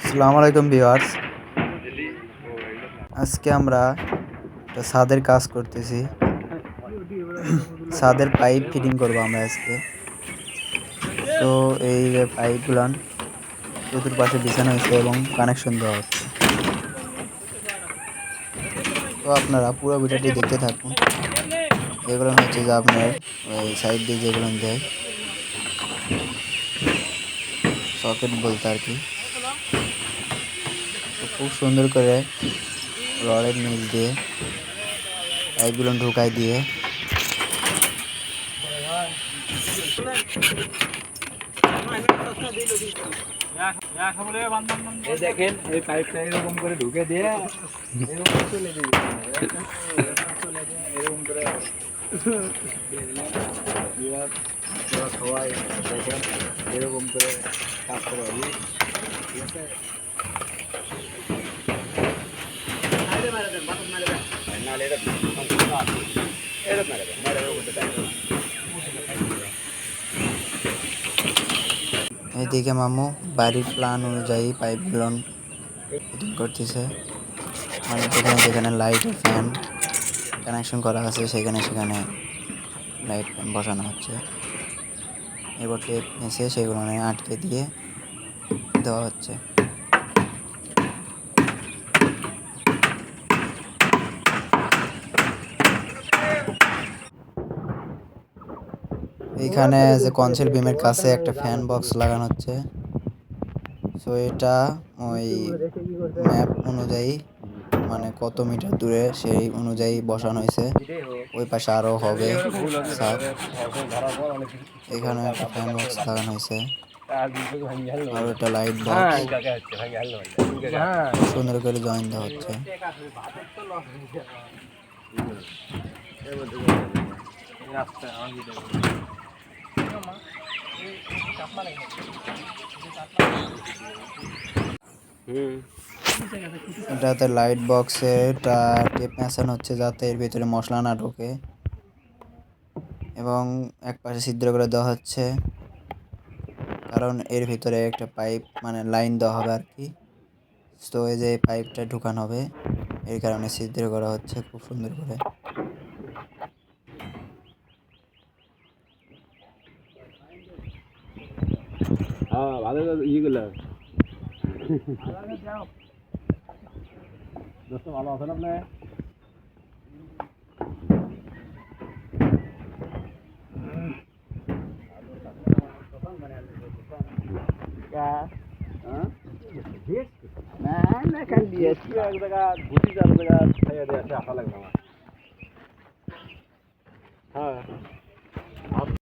আসসালামু আলাইকুম ভিউয়ার্স। আজকে আমরা একটা ছাদের কাজ করতেছি। ছাদের পাইপ ফিটিং করব আমরা আজকে। তো এই যে পাইপগুলো চতুর্পাশে বিছানো হয়েছে এবং কানেকশন দেওয়া হচ্ছে। তো আপনারা পুরো ভিডিওটি দেখতে থাকুন। এগুলো হচ্ছে যে আপনার ওই সাইড দিয়ে যেগুলো দেয়। সকেট বলতে আর কি। খুব সুন্দর করে রডের নিচ দিয়ে পাইপগুলো ঢুকাই দিয়ে এই দেখেন এই পাইপটা এরকম করে ঢুকে দিয়ে এরকম চলে দিবি চলে দিয়ে এরকম করে এবার আপনারা সবাই দেখেন এরকম করে কাজ করা হবে ঠিক আছে এইদিকে মামু, বাড়ির প্ল্যান অনুযায়ী পাইপগুলো ফিটিং করতেছে। মানে যেখানে যেখানে লাইট ফ্যান কানেকশন করা আছে, সেখানে সেখানে লাইট ফ্যান বসানো হচ্ছে। এবার টেপ এসে সেগুলো আটকে দিয়ে দেওয়া হচ্ছে। এইখানে যে কনসেল বিমের কাছে একটা ফ্যান বক্স লাগানো হচ্ছে। সো এটা ওই ম্যাপ অনুযায়ী মানে কত মিটার দূরে সেই অনুযায়ী বসানো হয়েছে। ওই পাশে আরও হবে ছাদ এখানে একটা ফ্যান বক্স লাগানো হয়েছে। লাইট সুন্দর করে জয়েন দেওয়া হচ্ছে। এটাতে লাইট বক্সে এটা টেপ মেশানো হচ্ছে যাতে এর ভিতরে মশলা না ঢোকে। এবং এক পাশে ছিদ্র করে দেওয়া হচ্ছে। কারণ এর ভিতরে একটা পাইপ মানে লাইন দেওয়া হবে আর কি। তো এই যে পাইপটা ঢুকানো হবে। এই কারণে ছিদ্র করা হচ্ছে খুব সুন্দর করে। হ্যাঁ ভালো ইয়েগুলো দোস্ত ভালো আছেন আপনি না না খালি এক জায়গা ঘুষি যার জায়গা খাইয়ে দিয়ে আসে আশা লাগবে আমার হ্যাঁ